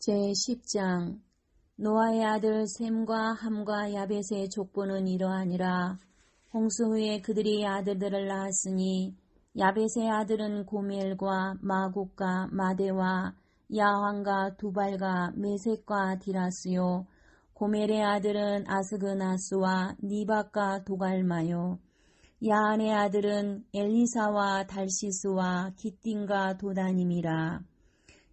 제10장 노아의 아들 셈과 함과 야벳의 족보는 이러하니라. 홍수 후에 그들이 아들들을 낳았으니 야벳의 아들은 고멜과 마국과 마대와 야환과 두발과 메색과 디라스요. 고멜의 아들은 아스그나스와 니박과 도갈마요. 야한의 아들은 엘리사와 달시스와 기띵과 도다님이라.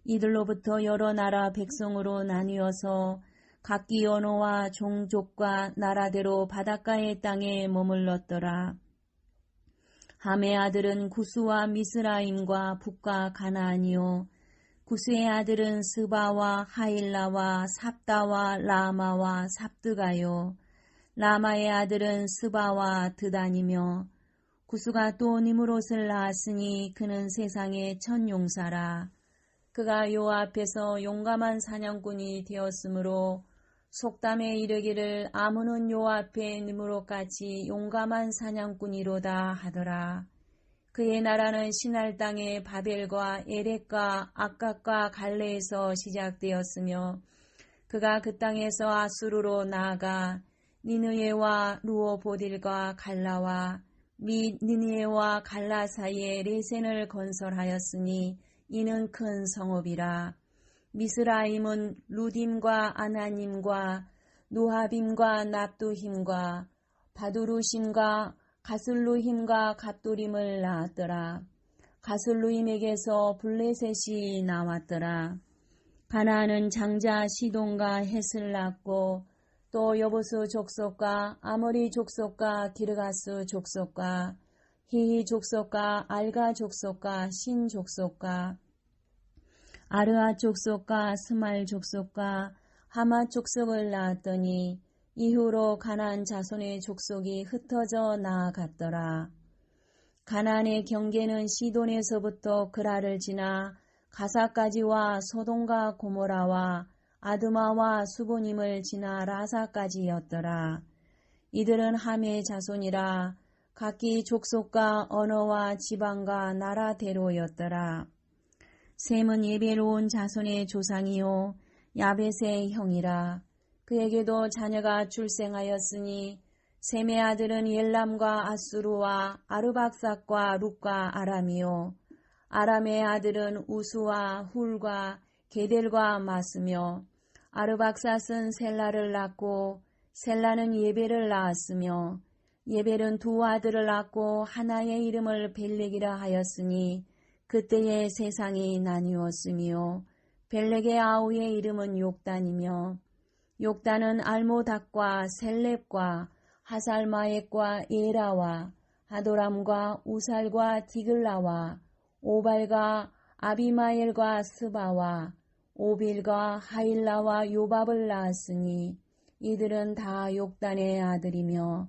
이들로부터 여러 나라 백성으로 나뉘어서 각기 언어와 종족과 나라대로 바닷가의 땅에 머물렀더라. 함의 아들은 구스와 미스라임과 북과 가나안이요. 구스의 아들은 스바와 하일라와 삽다와 라마와 삽드가요. 라마의 아들은 스바와 드단이며 구스가 또 니무롯을 낳았으니 그는 세상의 천용사라. 그가 요 앞에서 용감한 사냥꾼이 되었으므로 속담에 이르기를 아무는 요 앞에 니무롯같이 용감한 사냥꾼이로다 하더라. 그의 나라는 신할 땅의 바벨과 에렉과 아깝과 갈레에서 시작되었으며 그가 그 땅에서 아수르로 나아가 니느예와 루오보딜과 갈라와 및 니느예와 갈라 사이에 레센을 건설하였으니 이는 큰 성읍이라. 미스라임은 루딤과 아나님과 노하빔과 납두힘과 바두루심과 가슬루힘과 갑도림을 낳았더라. 가슬루임에게서 블레셋이 나왔더라. 가나안은 장자 시돈과 헷을 낳고 또 여보스 족속과 아모리 족속과 기르가스 족속과 히히 족속과 알가 족속과 신 족속과 아르아 족속과 스말 족속과 하마 족속을 낳았더니 이후로 가나안 자손의 족속이 흩어져 나아갔더라. 가나안의 경계는 시돈에서부터 그라를 지나 가사까지와 소동과 고모라와 아드마와 수고님을 지나 라사까지였더라. 이들은 함의 자손이라 각기 족속과 언어와 지방과 나라대로였더라. 셈은 예배로운 자손의 조상이요 야벳의 형이라. 그에게도 자녀가 출생하였으니 셈의 아들은 옐람과 아수르와 아르박삭과 룩과 아람이요. 아람의 아들은 우수와 훌과 게델과 마스며 아르박삭은 셀라를 낳고 셀라는 예배를 낳았으며 예벨은 두 아들을 낳고 하나의 이름을 벨렉이라 하였으니 그때의 세상이 나뉘었으며 벨렉의 아우의 이름은 욕단이며 욕단은 알모닥과 셀렙과 하살마액과 예라와 하도람과 우살과 디글라와 오발과 아비마엘과 스바와 오빌과 하일라와 요밥을 낳았으니 이들은 다 욕단의 아들이며